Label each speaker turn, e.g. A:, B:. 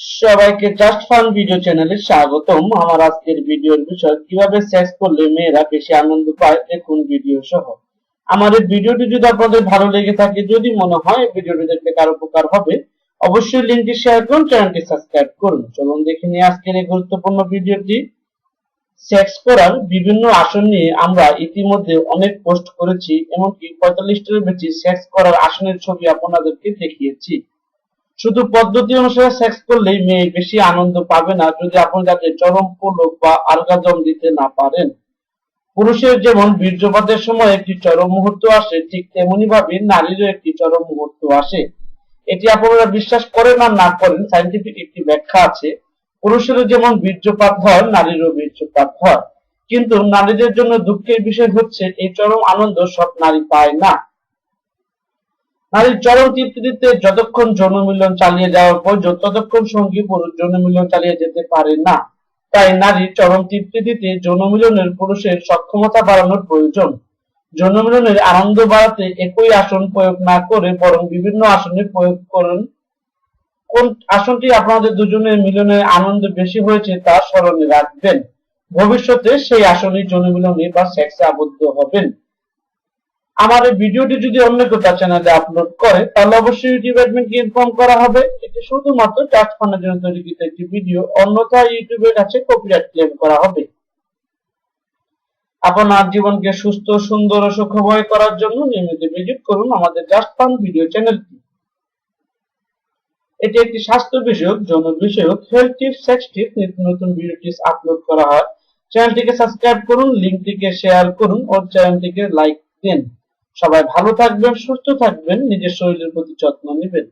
A: সবাইকে just fun video চ্যানেলে স্বাগতম। আমার আজকের ভিডিওর বিষয়, কীভাবে সেক্স করলে মেয়েরা বেশি আনন্দ পায়, দেখুন ভিডিও সহ। এই ভিডিওটি যদি আপনাদের ভালো লেগে থাকে, যদি মনে হয় ভিডিওটি দেখতে কারও উপকার হবে, অবশ্যই লিঙ্কটি শেয়ার করুন চ্যানেলটি সাবস্ক্রাইব করুন। চলুন দেখে নিয়ে আজকের এই গুরুত্বপূর্ণ ভিডিওটি। সেক্স করার বিভিন্ন আসন নিয়ে আমরা ইতিমধ্যে অনেক পোস্ট করেছি, এমনকি পঁয়তাল্লিশটির বেশি সেক্স করার আসনের ছবি আপনাদেরকে দেখিয়েছি। শুধু পদ্ধতি অনুসারে সেক্স করলেই মেয়ে বেশি আনন্দ পাবে না। যদি আপনি তাকে চরম পুলক বা আর্গাজম দিতে না পারেন। পুরুষের যেমন বীর্যপাতের সময় একটি চরম মুহূর্ত আসে, ঠিক তেমনি ভাবে নারীরও একটি চরম মুহূর্ত আসে। এটি আপনারা বিশ্বাস করেন আর না করেন সাইন্টিফিক একটি ব্যাখ্যা আছে। পুরুষেরও যেমন বীর্যপাত হয়, নারীরও বীর্যপাত হয়। কিন্তু নারীদের জন্য দুঃখের বিষয় হচ্ছে, এই চরম আনন্দ সব নারী পায় না। নারীর চরম তৃপ্তিতে যতক্ষণ যৌন মিলন চালিয়ে যাওয়ার প্রয়োজন ততক্ষণ সঙ্গী পুরুষ যৌন মিলন চালিয়ে যেতে পারে না। তাই নারীর চরম তৃপ্তিতে যৌন মিলনের পুরুষের সক্ষমতা বাড়ানোর প্রয়োজন। যৌন মিলনের আনন্দ বাড়াতে একই আসন প্রয়োগ না করে বরং বিভিন্ন আসনে প্রয়োগ করুন। কোন আসনটি আপনাদের দুজনের মিলনের আনন্দ বেশি হয়েছে তা স্মরণে রাখবেন। ভবিষ্যতে সেই আসনে যৌন মিলনে বা সেক্সে আবদ্ধ হবেন। আমার এই ভিডিওটি যদি অন্য কেউ তার চ্যানেলে আপলোড করে, তাহলে অবশ্যই ইউটিউব অ্যাডমিনকে ইনফর্ম করা হবে। এটি শুধুমাত্র জাস্ট ফান্ডের জন্য তৈরিকৃত একটি ভিডিও অন্যথায় ইউটিউবের কাছে কপিরাইট ক্লেম করা হবে। আপনার জীবনকে সুস্থ, সুন্দর ও সুখময় করার জন্য নিয়মিত ভিজিট করুন আমাদের জাস্ট ফান ভিডিও চ্যানেলটি এটি একটি স্বাস্থ্য বিষয়ক, যৌন বিষয়ক হেলথ টিপস সেক্স টিপস নিত্য নতুন ভিডিও টিপস আপলোড করা হয়। চ্যানেলটিকে সাবস্ক্রাইব করুন লিঙ্কটিকে শেয়ার করুন, ও চ্যানেলটিকে লাইক দিন। সবাই ভালো থাকবেন সুস্থ থাকবেন নিজের শরীরের প্রতি যত্ন নেবেন।